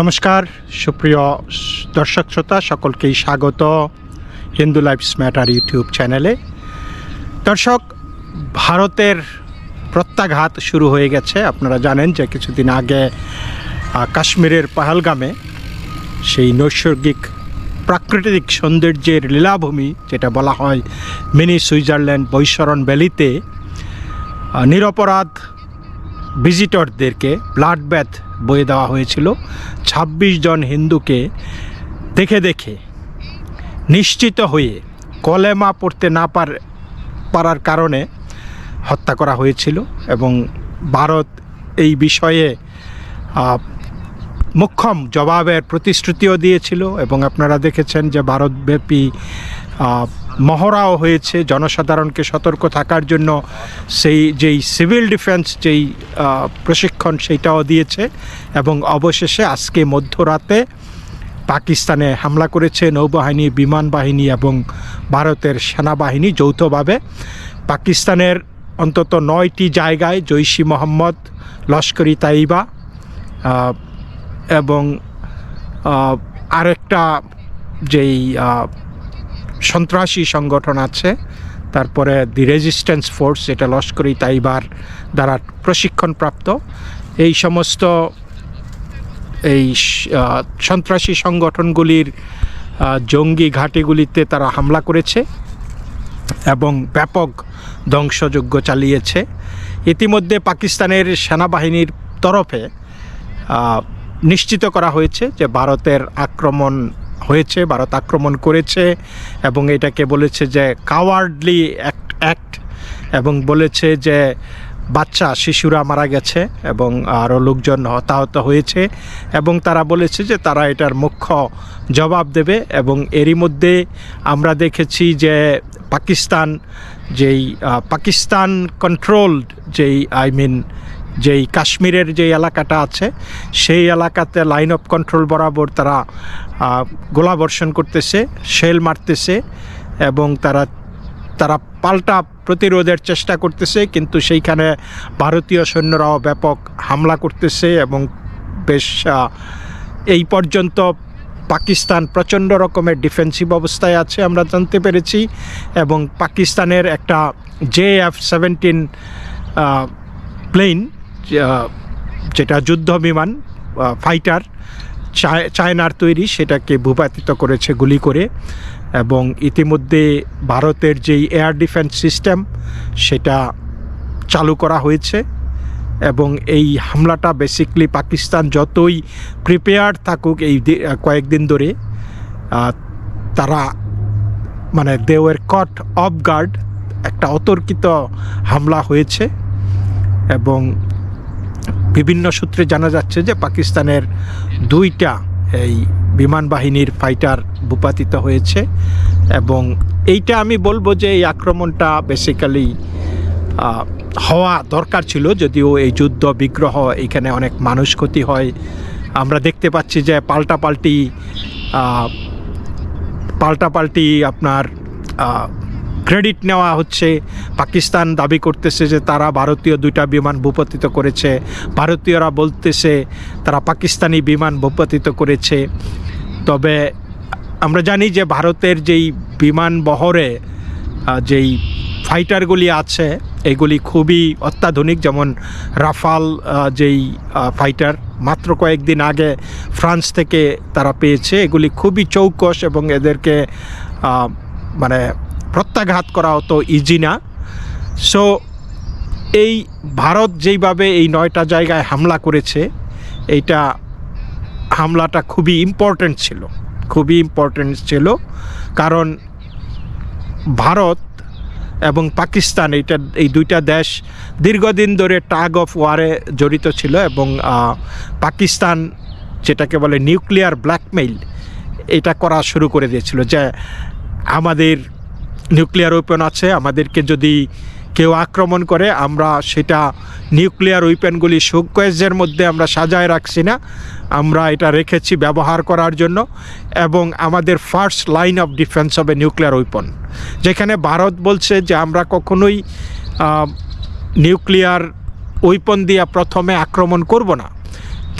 নমস্কার, সুপ্রিয় দর্শক শ্রোতা, সকলকেই স্বাগত হিন্দু লাইফস ম্যাটার ইউটিউব চ্যানেলে। দর্শক, ভারতের প্রত্যাঘাত শুরু হয়ে গেছে। আপনারা জানেন যে কিছুদিন আগে কাশ্মীরের পাহালগামে সেই নৈসর্গিক প্রাকৃতিক সৌন্দর্যের লীলাভূমি, যেটা বলা হয় মিনি সুইজারল্যান্ড বৈশরণ ভ্যালিতে নিরপরাধ ভিজিটরদেরকে ব্লাড ব্যাথ বয়ে দেওয়া হয়েছিল। ২৬ জন হিন্দুকে দেখে দেখে নিশ্চিত হয়ে কলেমা পড়তে না পার পারার কারণে হত্যা করা হয়েছিল এবং ভারত এই বিষয়ে মোক্ষম জবাবের প্রতিশ্রুতিও দিয়েছিল এবং আপনারা দেখেছেন যে ভারতব্যাপী মহড়াও হয়েছে, জনসাধারণকে সতর্ক থাকার জন্য সেই যেই সিভিল ডিফেন্স যেই প্রশিক্ষণ সেইটাও দিয়েছে এবং অবশেষে আজকে মধ্যরাতে পাকিস্তানে হামলা করেছে নৌবাহিনী, বিমান বাহিনী এবং ভারতের সেনাবাহিনী যৌথভাবে। পাকিস্তানের অন্তত নয়টি জায়গায় জৈশি মোহাম্মদ, লস্করি তাইবা এবং আরেকটা যেই সন্ত্রাসী সংগঠন আছে, তারপরে দি রেজিস্ট্যান্স ফোর্স এটা লস্করি তাইবার দ্বারা প্রশিক্ষণপ্রাপ্ত। এই সমস্ত এই সন্ত্রাসী সংগঠনগুলির জঙ্গি ঘাঁটিগুলিতে তারা হামলা করেছে এবং ব্যাপক ধ্বংসযজ্ঞ চালিয়েছে। ইতিমধ্যে পাকিস্তানের সেনাবাহিনীর তরফে নিশ্চিত করা হয়েছে যে ভারতের আক্রমণ হয়েছে, ভারত আক্রমণ করেছে এবং এটাকে বলেছে যে কাওয়ার্ডলি অ্যাক্ট এবং বলেছে যে বাচ্চা, শিশুরা মারা গেছে এবং আরও লোকজন হতাহত হয়েছে এবং তারা বলেছে যে তারা এটার মুখ্য জবাব দেবে এবং এরই মধ্যে আমরা দেখেছি যে পাকিস্তান, যেই পাকিস্তান কন্ট্রোলড যেই আই মিন যেই কাশ্মীরের যে এলাকাটা আছে, সেই এলাকাতে লাইন অফ কন্ট্রোল বরাবর তারা গোলাবর্ষণ করতেছে, শেল মারতেছে এবং তারা তারা পাল্টা প্রতিরোধের চেষ্টা করতেছে, কিন্তু সেইখানে ভারতীয় সৈন্যরাও ব্যাপক হামলা করতেছে এবং বেশ এই পর্যন্ত পাকিস্তান প্রচণ্ড রকমের ডিফেন্সিভ অবস্থায় আছে আমরা জানতে পেরেছি এবং পাকিস্তানের একটা জে এফ সেভেন্টিন প্লেন যেটা যুদ্ধ বিমান ফাইটার চায়নার তৈরি, সেটাকে ভূপাতিত করেছে গুলি করে এবং ইতিমধ্যে ভারতের যেই এয়ার ডিফেন্স সিস্টেম সেটা চালু করা হয়েছে এবং এই হামলাটা বেসিকলি পাকিস্তান যতই প্রিপেয়ার থাকুক এই কয়েকদিন ধরে তারা মানে দেওয়ের কট অফ গার্ড একটা অতর্কিত হামলা হয়েছে এবং বিভিন্ন সূত্রে জানা যাচ্ছে যে পাকিস্তানের দুইটা এই বিমান বাহিনীর ফাইটার ভূপাতিত হয়েছে এবং এইটা আমি বলব যে এই আক্রমণটা বেসিক্যালি হওয়া দরকার ছিল যদিও এই যুদ্ধ, বিগ্রহ, এখানে অনেক মানুষ ক্ষতি হয়। আমরা দেখতে পাচ্ছি যে পাল্টাপাল্টি পাল্টাপাল্টি আপনার ক্রেডিট নেওয়া হচ্ছে। পাকিস্তান দাবি করতেছে যে তারা ভারতীয় দুইটা বিমান ভূপাতিত করেছে। ভারতীয়রা বলতেছে তারা পাকিস্তানি বিমান ভূপাতিত করেছে। তবে আমরা জানি যে ভারতের যেই বিমান বহরে যেই ফাইটারগুলি আছে, এগুলি খুবই অত্যাধুনিক, যেমন রাফাল যেই ফাইটার, মাত্র কয়েকদিন আগে ফ্রান্স থেকে তারা পেয়েছে। এগুলি খুবই চৌকস এবং এদেরকে মানে প্রত্যাঘাত করা অত ইজি না সো এই ভারত যেইভাবে এই নয়টা জায়গায় হামলা করেছে, এইটা হামলাটা খুবই ইম্পর্ট্যান্ট ছিল, খুবই ইম্পর্ট্যান্ট ছিল। কারণ ভারত এবং পাকিস্তান, এইটা, এই দুইটা দেশ দীর্ঘদিন ধরে টাগ অফ ওয়ারে জড়িত ছিল এবং পাকিস্তান যেটাকে বলে নিউক্লিয়ার ব্ল্যাকমেইল এটা করা শুরু করে দিয়েছিল যে আমাদের নিউক্লিয়ার ওয়েপন আছে, আমাদেরকে যদি কেউ আক্রমণ করে, আমরা সেটা নিউক্লিয়ার ওয়েপনগুলি শোকয়েজের মধ্যে আমরা সাজায় রাখছি না, আমরা এটা রেখেছি ব্যবহার করার জন্য, এবং আমাদের ফার্স্ট লাইন অফ ডিফেন্স হবে নিউক্লিয়ার ওয়েপন যেখানে ভারত বলছে যে আমরা কখনোই নিউক্লিয়ার ওয়েপন দিয়ে প্রথমে আক্রমণ করব না।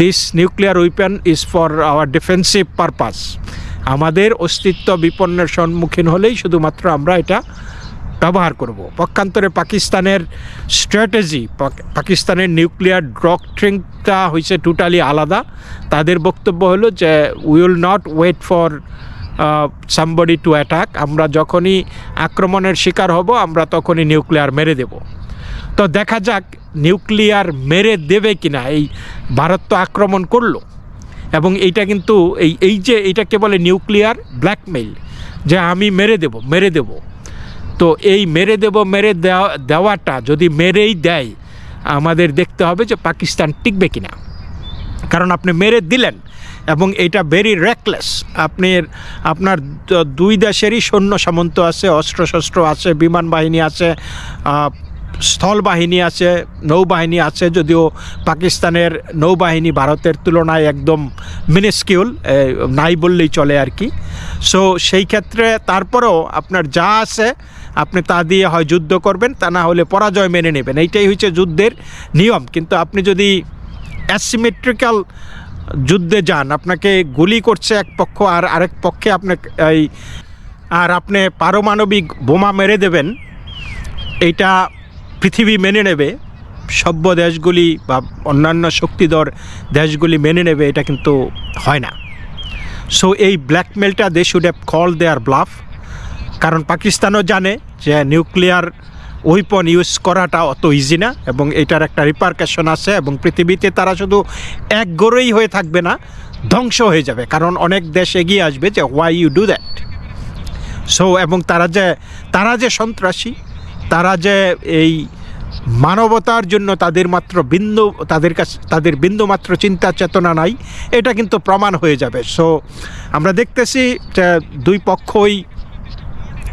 This nuclear weapon is for our defensive purpose আমাদের অস্তিত্ব বিপন্নের সম্মুখীন হলেই শুধুমাত্র আমরা এটা ব্যবহার করব। পক্ষান্তরে পাকিস্তানের স্ট্র্যাটেজি পাকিস্তানের নিউক্লিয়ার ডক্ট্রিনটা হয়েছে টোটালি আলাদা। তাদের বক্তব্য হলো যে will not wait for somebody to attack আমরা যখনই আক্রমণের শিকার হব, আমরা তখনই নিউক্লিয়ার মেরে দেব। তো দেখা যাক, নিউক্লিয়ার মেরে দেবে কিনা, এই ভারত তো আক্রমণ করল। এবং এইটা কিন্তু এই এই যে এইটাকে বলে নিউক্লিয়ার ব্ল্যাকমেইল, যে আমি মেরে দেব মেরে দেব। তো এই মেরে দেব, মেরে দেওয়া, দেওয়াটা যদি মেরেই দেয়, আমাদের দেখতে হবে যে পাকিস্তান টিকবে কিনা। কারণ আপনি মেরে দিলেন এবং এটা ভেরি রেকলেস আপনি, আপনার দুই দেশেরই সৈন্য সামন্ত আছে, অস্ত্রশস্ত্র আছে, বিমান বাহিনী আছে আহ, স্থল বাহিনী আছে নৌবাহিনী আছে যদিও পাকিস্তানের নৌবাহিনী ভারতের তুলনায় একদম মিনিস্কিউল নাই বললেই চলে আর কি। সো সেই ক্ষেত্রে তারপরেও আপনার যা আছে আপনি তা দিয়ে হয় যুদ্ধ করবেন তা না হলে পরাজয় মেনে নেবেন। এইটাই হচ্ছে যুদ্ধের নিয়ম। কিন্তু আপনি যদি অ্যাসিমেট্রিক্যাল যুদ্ধে যান আপনাকে গুলি করছে এক পক্ষ আর আরেক পক্ষে আপনাকে এই আর আপনি পারমাণবিক বোমা মেরে দেবেন এইটা পৃথিবী মেনে নেবে, সভ্য দেশগুলি বা অন্যান্য শক্তিধর দেশগুলি মেনে নেবে, এটা কিন্তু হয় না। সো এই ব্ল্যাকমেলটা they should have call their bluff কারণ পাকিস্তানও জানে যে নিউক্লিয়ার ওয়েপন ইউজ করাটা অত ইজি না এবং এটার একটা রিপারকেশন আছে এবং পৃথিবীতে তারা শুধু এক গড়েই হয়ে থাকবে না, ধ্বংস হয়ে যাবে। কারণ অনেক দেশ এগিয়ে আসবে যে why you do that so এবং তারা যে তারা যে সন্ত্রাসী তারা যে এই মানবতার জন্য তাদের মাত্র বিন্দু, তাদের কাছে, তাদের বিন্দু মাত্র চিন্তা চেতনা নাই, এটা কিন্তু প্রমাণ হয়ে যাবে। সো আমরা দেখতেছি যে দুই পক্ষই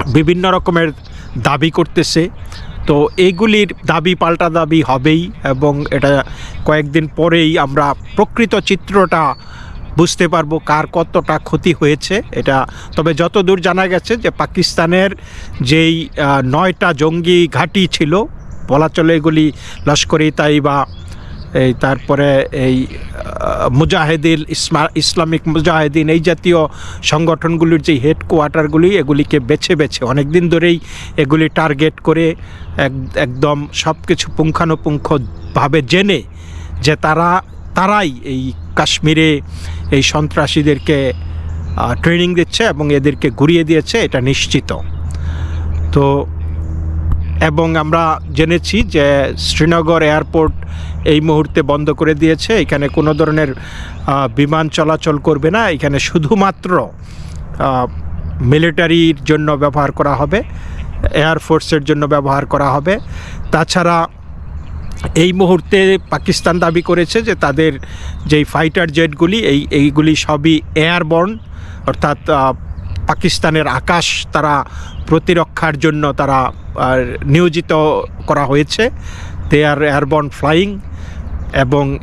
বিভিন্ন রকমের দাবি করতেছে। তো এইগুলির দাবি, পাল্টা দাবি হবেই এবং এটা কয়েকদিন পরেই আমরা প্রকৃত চিত্রটা বুঝতে পারব কার কতটা ক্ষতি হয়েছে। এটা তবে যতদূর জানা গেছে যে পাকিস্তানের যেই নয়টা জঙ্গি ঘাঁটি ছিল, বলা চলে এগুলি লস্করি তাইবা এই তারপরে এই মুজাহিদিন ইসমা, ইসলামিক মুজাহিদিন এই জাতীয় সংগঠনগুলির যে হেডকোয়ার্টারগুলি, এগুলিকে বেছে বেছে অনেক দিন ধরেই এগুলি টার্গেট করে এক, একদম সব কিছু পুঙ্খানুপুঙ্খভাবে জেনে যে তারা তারাই এই কাশ্মীরে এই সন্ত্রাসীদেরকে ট্রেনিং দিচ্ছে এবং এদেরকে ঘুরিয়ে দিয়েছে, এটা নিশ্চিত। তো, এবং আমরা জেনেছি যে শ্রীনগর এয়ারপোর্ট এই মুহূর্তে বন্ধ করে দিয়েছে, এখানে কোনো ধরনের বিমান চলাচল করবে না, এখানে শুধুমাত্র মিলিটারির জন্য ব্যবহার করা হবে এয়ারফোর্সের জন্য ব্যবহার করা হবে। তাছাড়া এই মুহূর্তে পাকিস্তান দাবি করেছে যে তাদের যেই ফাইটার জেটগুলি এই, এইগুলি সবই এয়ারবর্ন অর্থাৎ পাকিস্তানের আকাশ তারা প্রতিরক্ষার জন্য তারা নিয়োজিত করা হয়েছে। দে আর এয়ারবর্ন ফ্লাইং এবং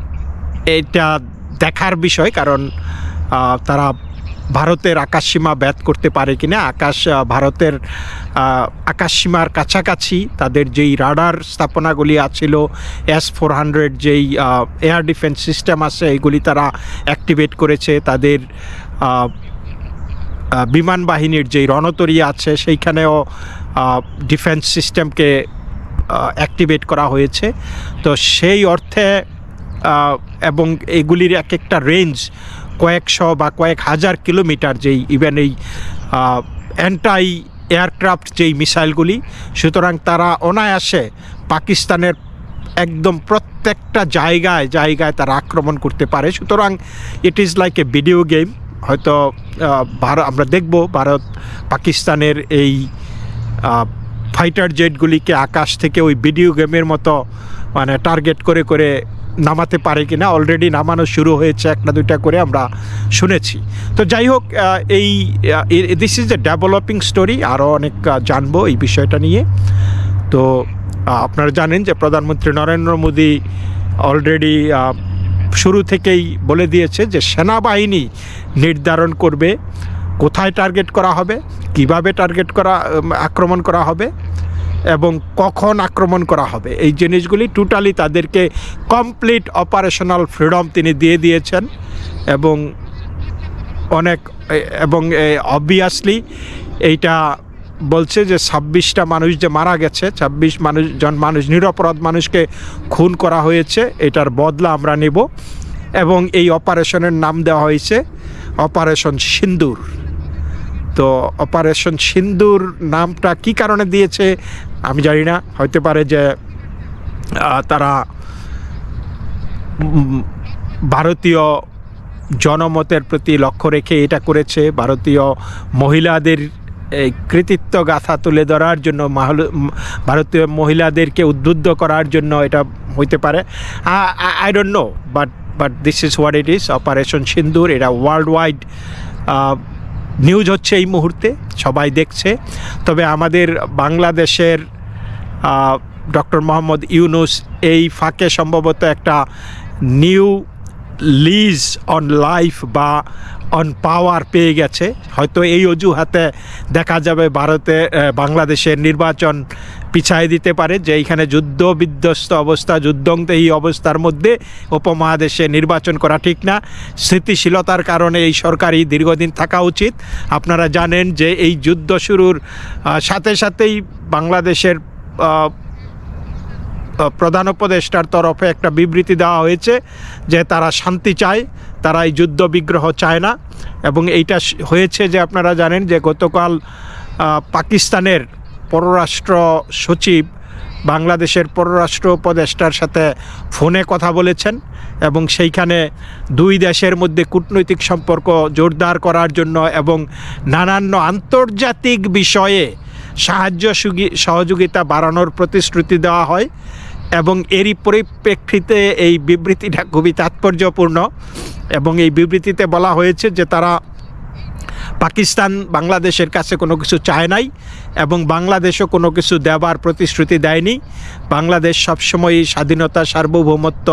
এটা দেখার বিষয় কারণ তারা ভারতের আকাশসীমা ব্যাত করতে পারে কিনা, আকাশ ভারতের আকাশসীমার কাছাকাছি তাদের যেই রাডার স্থাপনাগুলি আছিল, এস ফোর হান্ড্রেড যেই এয়ার ডিফেন্স সিস্টেম আছে এইগুলি তারা অ্যাক্টিভেট করেছে। তাদের বিমান বাহিনীর যেই রণতরী আছে, সেইখানেও ডিফেন্স সিস্টেমকে অ্যাক্টিভেট করা হয়েছে। তো সেই অর্থে এবং এগুলির এক একটা রেঞ্জ কয়েকশো বা কয়েক হাজার কিলোমিটার যেই ইভেন এই অ্যান্টাই এয়ারক্রাফট যেই মিসাইলগুলি, সুতরাং তারা অনায়াসে পাকিস্তানের একদম প্রত্যেকটা জায়গায় জায়গায় তারা আক্রমণ করতে পারে। সুতরাং it is like a video game হয়তো ভারত, আমরা দেখব ভারত, পাকিস্তানের এই ফাইটার জেটগুলিকে আকাশ থেকে ওই ভিডিও গেমের মতো মানে টার্গেট করে করে নামাতে পারে কি না অলরেডি নামানো শুরু হয়েছে, একটা দুইটা করে আমরা শুনেছি। তো যাই হোক এই this is a developing story আরও অনেক জানব এই বিষয়টা নিয়ে। তো আপনারা জানেন যে প্রধানমন্ত্রী নরেন্দ্র মোদী অলরেডি শুরু থেকেই বলে দিয়েছে যে সেনাবাহিনী নির্ধারণ করবে, কোথায় টার্গেট করা হবে, কীভাবে টার্গেট করা আক্রমণ করা হবে। এবং কখন আক্রমণ করা হবে। এই জিনিসগুলি টোটালি তাদেরকে কমপ্লিট অপারেশনাল ফ্রিডম তিনি দিয়ে দিয়েছেন এবং অনেক, এবং অবভিয়াসলি এইটা বলছে যে ছাব্বিশটা মানুষ যে মারা গেছে, ছাব্বিশ মানুষ, জন মানুষ, নিরপরাধ মানুষকে খুন করা হয়েছে, এটার বদলা আমরা নেব এবং এই অপারেশনের নাম দেওয়া হয়েছে অপারেশন সিন্দুর। তো অপারেশন সিন্দুর নামটা কি কারণে দিয়েছে আমি জানি না। হতে পারে যে তারা ভারতীয় জনমতের প্রতি লক্ষ্য রেখে এটা করেছে। ভারতীয় মহিলাদের এই কৃতিত্ব গাথা তুলে ধরার জন্য ভারতীয় মহিলাদেরকে উদ্বুদ্ধ করার জন্য এটা হইতে পারে। I don't know but but this is what it is operation Sindoor এটা ওয়ার্ল্ড ওয়াইড নিউজ হচ্ছে এই মুহূর্তে, সবাই দেখছে। তবে আমাদের বাংলাদেশের ডক্টর মোহাম্মদ ইউনুস এই ফাঁকে সম্ভবত একটা নিউ লিজ অন লাইফ বা অন পাওয়ার পেয়ে গেছে। হয়তো এই অজুহাতে দেখা যাবে ভারতে বাংলাদেশের নির্বাচন পিছায় দিতে পারে যে এইখানে যুদ্ধ বিধ্বস্ত অবস্থা যুদ্ধংদেহী অবস্থার মধ্যে উপমহাদেশে নির্বাচন করা ঠিক না। স্থিতিশীলতার কারণে এই সরকারই দীর্ঘদিন থাকা উচিত। আপনারা জানেন যে এই যুদ্ধ শুরুর সাথে সাথেই বাংলাদেশের প্রধান উপদেষ্টার তরফে একটা বিবৃতি দেওয়া হয়েছে যে তারা শান্তি চায়, তারা এই যুদ্ধ বিগ্রহ চায় না। এবং এইটা হয়েছে যে আপনারা জানেন যে গতকাল পাকিস্তানের পররাষ্ট্র সচিব, বাংলাদেশের পররাষ্ট্র উপদেষ্টার সাথে ফোনে কথা বলেছেন এবং সেইখানে দুই দেশের মধ্যে কূটনৈতিক সম্পর্ক জোরদার করার জন্য এবং নানান আন্তর্জাতিক বিষয়ে সাহায্য সহযোগিতা বাড়ানোর প্রতিশ্রুতি দেওয়া হয় এবং এরই পরিপ্রেক্ষিতে এই বিবৃতিটা খুবই তাৎপর্যপূর্ণ এবং এই বিবৃতিতে বলা হয়েছে যে তারা পাকিস্তান, বাংলাদেশের কাছে কোনো কিছু চায় নাই এবং বাংলাদেশও কোনো কিছু দেবার প্রতিশ্রুতি দেয়নি। বাংলাদেশ সবসময়ই স্বাধীনতা, সার্বভৌমত্ব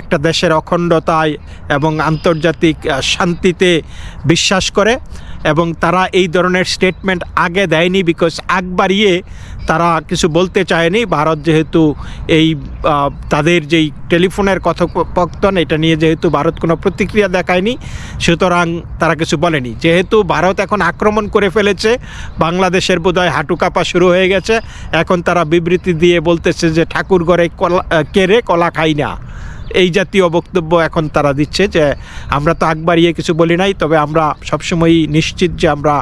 একটা দেশের অখণ্ডতায় এবং আন্তর্জাতিক শান্তিতে বিশ্বাস করে এবং তারা এই ধরনের স্টেটমেন্ট আগে দেয়নি বিকজ আগ বাড়িয়ে তারা কিছু বলতে চায়নি। ভারত যেহেতু এই তাদের যেই টেলিফোনের কথোপকথন, এটা নিয়ে যেহেতু ভারত কোনো প্রতিক্রিয়া দেখায়নি, সুতরাং তারা কিছু বলেনি। যেহেতু ভারত এখন আক্রমণ করে ফেলেছে বাংলাদেশের বোধহয় হাঁটু কাঁপা শুরু হয়ে গেছে। এখন তারা বিবৃতি দিয়ে বলতেছে যে ঠাকুর ঘরে কলা কেড়ে কলা খাই না। এই জাতীয় বক্তব্য এখন তারা দিচ্ছে যে আমরা তো আগ বাড়িয়ে কিছু বলি নাই, তবে আমরা সবসময়ই নিশ্চিত যে আমরা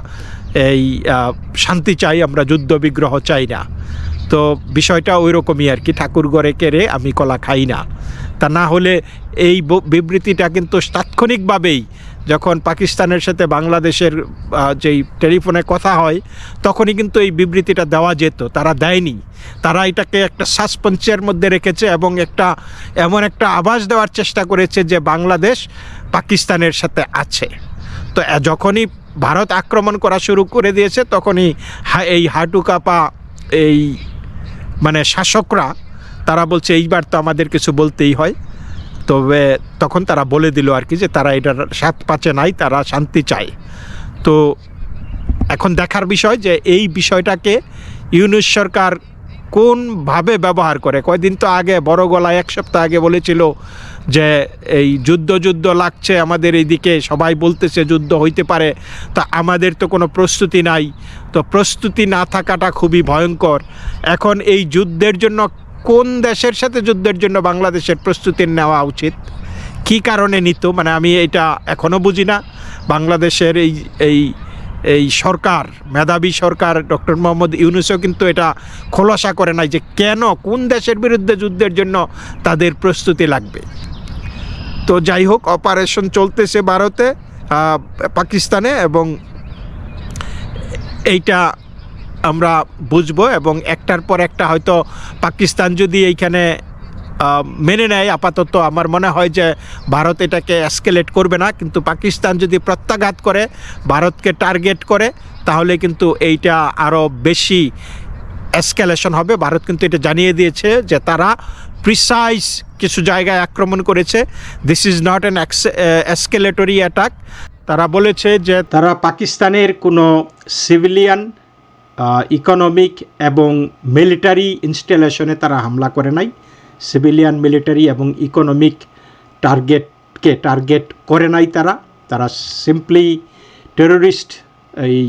এই শান্তি চাই, আমরা যুদ্ধ বিগ্রহ চাই না। তো বিষয়টা ওই রকমই আর কি, ঠাকুর ঘরে কেড়ে আমি কলা খাই না। তা না হলে এই বিবৃতিটা কিন্তু তাৎক্ষণিকভাবেই যখন পাকিস্তানের সাথে বাংলাদেশের যেই টেলিফোনে কথা হয়, তখনই কিন্তু এই বিবৃতিটা দেওয়া যেত, তারা দেয়নি। তারা এটাকে একটা সাসপেন্সের মধ্যে রেখেছে এবং একটা, এমন একটা আভাস দেওয়ার চেষ্টা করেছে যে বাংলাদেশ পাকিস্তানের সাথে আছে। তো যখনই ভারত আক্রমণ করা শুরু করে দিয়েছে, তখনই এই হাঁটু কাপা এই মানে শাসকরা, তারা বলছে, এইবার তো আমাদের কিছু বলতেই হয়। তবে তখন তারা বলে দিল আর কি যে তারা এটার সাত পাচে নাই, তারা শান্তি চায়। তো এখন দেখার বিষয় যে এই বিষয়টাকে ইউনুস সরকার কোনভাবে ব্যবহার করে? কয়দিন তো আগে, বড় গলায় এক সপ্তাহ আগে বলেছিল যে এই যুদ্ধ যুদ্ধ লাগছে, আমাদের এইদিকে সবাই বলতেছে যুদ্ধ হইতে পারে, তা আমাদের তো কোনো প্রস্তুতি নাই। তো প্রস্তুতি না থাকাটা খুবই ভয়ঙ্কর। এখন এই যুদ্ধের জন্য কোন দেশের সাথে যুদ্ধের জন্য বাংলাদেশের প্রস্তুতি নেওয়া উচিত? কী কারণে নিত? মানে আমি এটা এখনও বুঝি না। বাংলাদেশের এই এই এই সরকার, মেধাবী সরকার ডক্টর মোহাম্মদ ইউনুসও কিন্তু এটা খোলাসা করে নাই যে কেন, কোন দেশের বিরুদ্ধে যুদ্ধের জন্য তাদের প্রস্তুতি লাগবে। তো যাই হোক, অপারেশন চলতেছে ভারতে পাকিস্তানে এবং এইটা আমরা বুঝব এবং একটার পর একটা হয়তো পাকিস্তান যদি এইখানে মেনে নেয়, আপাতত আমার মনে হয় যে ভারত এটাকে এসকেলেট করবে না। কিন্তু পাকিস্তান যদি প্রত্যাঘাত করে, ভারতকে টার্গেট করে, তাহলে কিন্তু এইটা আরও বেশি এসকেলেশন হবে। ভারত কিন্তু এটা জানিয়ে দিয়েছে যে তারা প্রিসাইজ কিছু জায়গায় আক্রমণ করেছে। This is not an escalatory attack তারা বলেছে যে তারা পাকিস্তানের কোনো সিভিলিয়ান ইকোনমিক এবং মিলিটারি ইনস্টলেশনে তারা হামলা করে নাই। সিভিলিয়ান মিলিটারি এবং ইকোনমিক টার্গেটকে টার্গেট করে নাই তারা। তারা সিম্পলি টেরোরিস্ট এই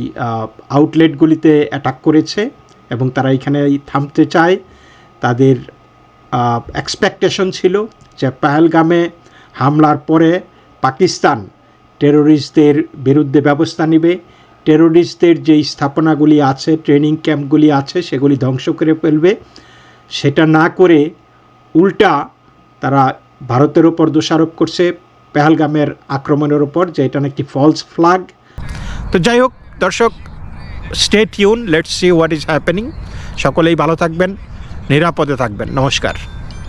আউটলেটগুলিতে অ্যাটাক করেছে এবং তারা এখানে থামতে চায়। তাদের এক্সপেকটেশন ছিল যে পাহেলগামে হামলার পরে পাকিস্তান টেরোরিস্টদের বিরুদ্ধে ব্যবস্থা নেবে। টেরোরিস্টদের যে স্থাপনাগুলি আছে, ট্রেনিং ক্যাম্পগুলি আছে, সেগুলি ধ্বংস করে ফেলবে। সেটা না করে উল্টা তারা ভারতের ওপর দোষারোপ করছে, পেহালগামের আক্রমণের ওপর, যে এটা নাকি ফলস ফ্ল্যাগ তো যাই হোক, দর্শক stay Yoon let's see what is happening সকলেই ভালো থাকবেন, নিরাপদে থাকবেন। নমস্কার।